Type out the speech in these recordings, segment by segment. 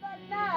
but not.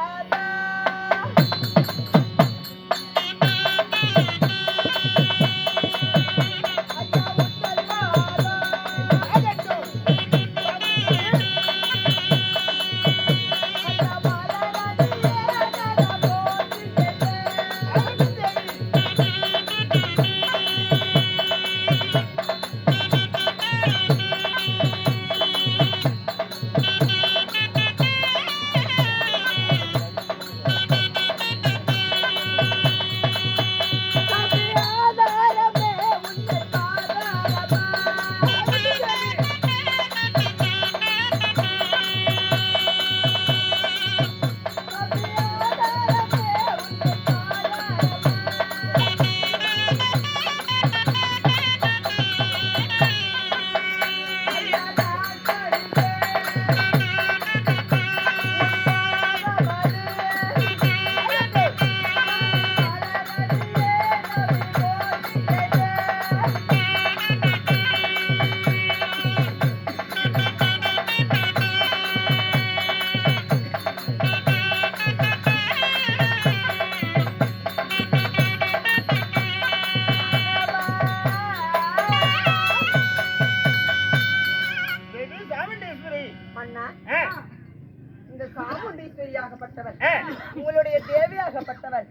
உங்களுடைய தேவியாகப்பட்டவர்.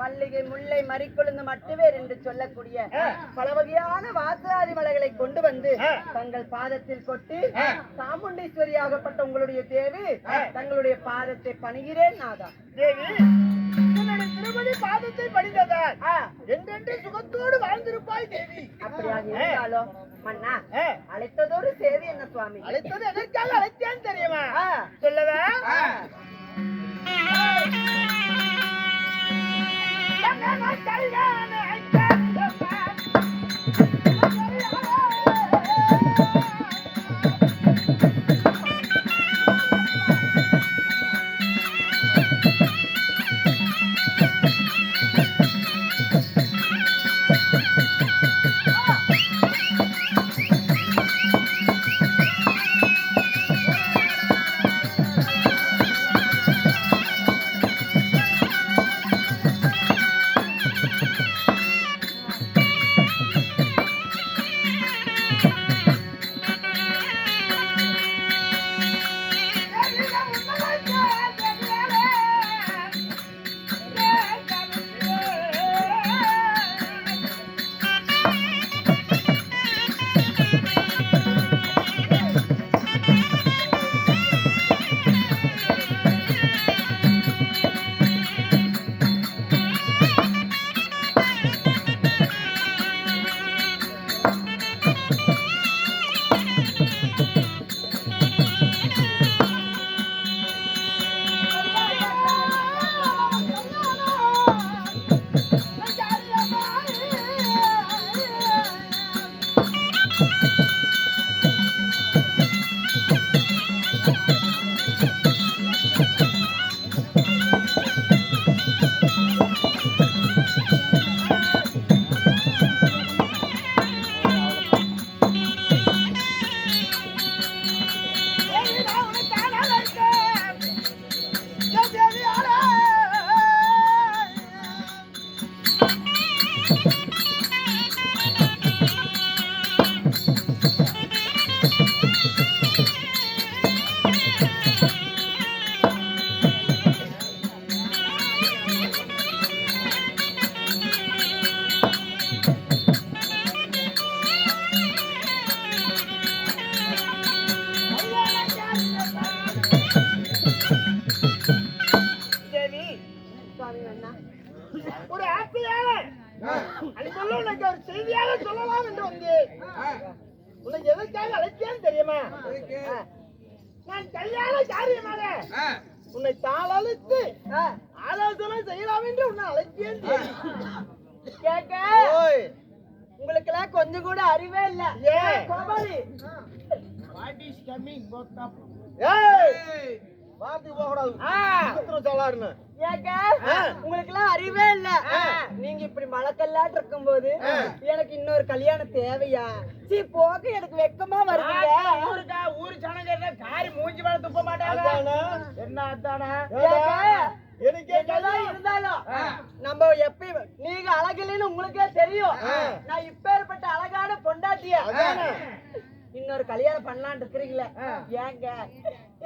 மல்லிகை முல்லை மறிக்கொழுந்து மட்டுவேர் என்று சொல்லக்கூடிய. பல வகையான வாசலாதி மலைகளை கொண்டு வந்து. தங்கள் பாதத்தில் கொட்டி. சாமுண்டீஸ்வரியாகப்பட்ட உங்களுடைய தேவி. தங்களுடைய பாதத்தை பணிகிறேன் நாதா. திருமதி பாதத்தை படித்ததால் என்றென்று சுகத்தோடு வாழ்ந்திருப்பாய் தேவி. அப்படியாக இருந்தாலும் மன்னா அழைத்ததோடு சேவி என்ன சுவாமி? அழைத்தது எதற்காக அழைத்தேன் தெரியுமா. சொல்லவா? Thank you. அதுக்குள்ள உனக்கு ஒரு செய்தியாக சொல்லலாம் என்று வந்தேன். உன்னை எதற்காக அழைத்தேன் தெரியுமா. நான் கல்யாண காரியமாக உன்னை தாளழித்து ஆலோசனை செய்யலாம் என்று உன்னை அழைத்தேன் தேவி. கேக்க? ஓய். உங்களுக்கெல்லாம் கொஞ்சம் கூட அறிவே இல்ல? கோபாலி. ஏய். வார்த்தைக்கு போக கூடாது சொல்லாருன்னு. உங்களுக்கு எல்லாம் அறிவே இல்ல. நீங்க இப்படி மலக்கல்லாட்டு இருக்கும்போது எனக்கு இன்னொரு கல்யாணம் தேவையா? சீ போக எனக்கு வெக்கமா வருதுங்க. ஊருக்கா ஊரு ஜனங்க காரி மூஞ்சி மேல துப்ப மாட்டாங்க? என்ன கல்யாணம் இருந்தாலும் நம்ம எப்பயும் நீங்க அழகில்லைன்னு உங்களுக்கே தெரியும். நான் இப்பேற்பட்ட அழகான பொண்டாட்டிய? இன்னொரு கல்யாணம் பண்ணலாம்னு இருக்கிறீங்களே. ஏங்க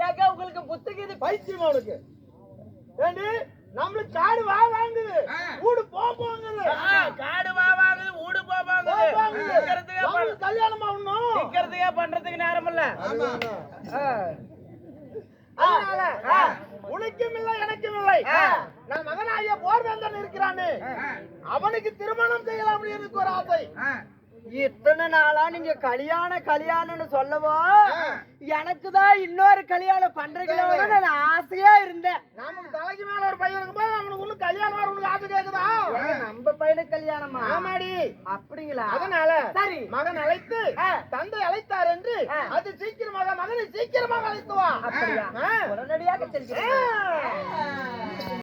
ஏங்க உங்களுக்கு புத்துக்குது பைத்தியம் அவனுக்கு ஏண்டி நம்மளுக்கு காடு வா வாங்குது. வீடு போ போங்குது. காடு வாவாங்க ஊடு போ போங்குது. கல்யாணம் ஆகணும் நிக்கிறதுக்கே பண்றதுக்கு நேரம் இல்ல அதனால உனக்கும் இல்லை எனக்கும் இல்லை. நான் மகனாகிய போர்வேந்தன் இருக்கிறானே. அவனுக்கு திருமணம் செய்யலாம் அப்படின்னு எனக்கு ஒரு ஆசை. இத்தனை நாளா நீங்க கல்யாண கல்யாணம்னு சொல்லவோ எனக்கு தான் இன்னொரு கல்யாணம் பண்றீங்களோட நான் ஆசையா இருந்தேன். நமக்கு தலைக்கு மேல ஒரு பையன் இருக்கும்போது அவனுக்கு ஒண்ணு கல்யாணம் வர உனக்கு ஆசை கேக்குதா? நம்ம பையனுக்கு கல்யாணமா? ஆமாடி. அப்படிங்களா? அதனால சரி. மகன் அழைத்து தந்தை அழைத்தார் என்று அது சீக்கிரமாக மகனை சீக்கிரமாக அழைத்து வா. அப்படியா? ஆ. உடனடியாக ஆ.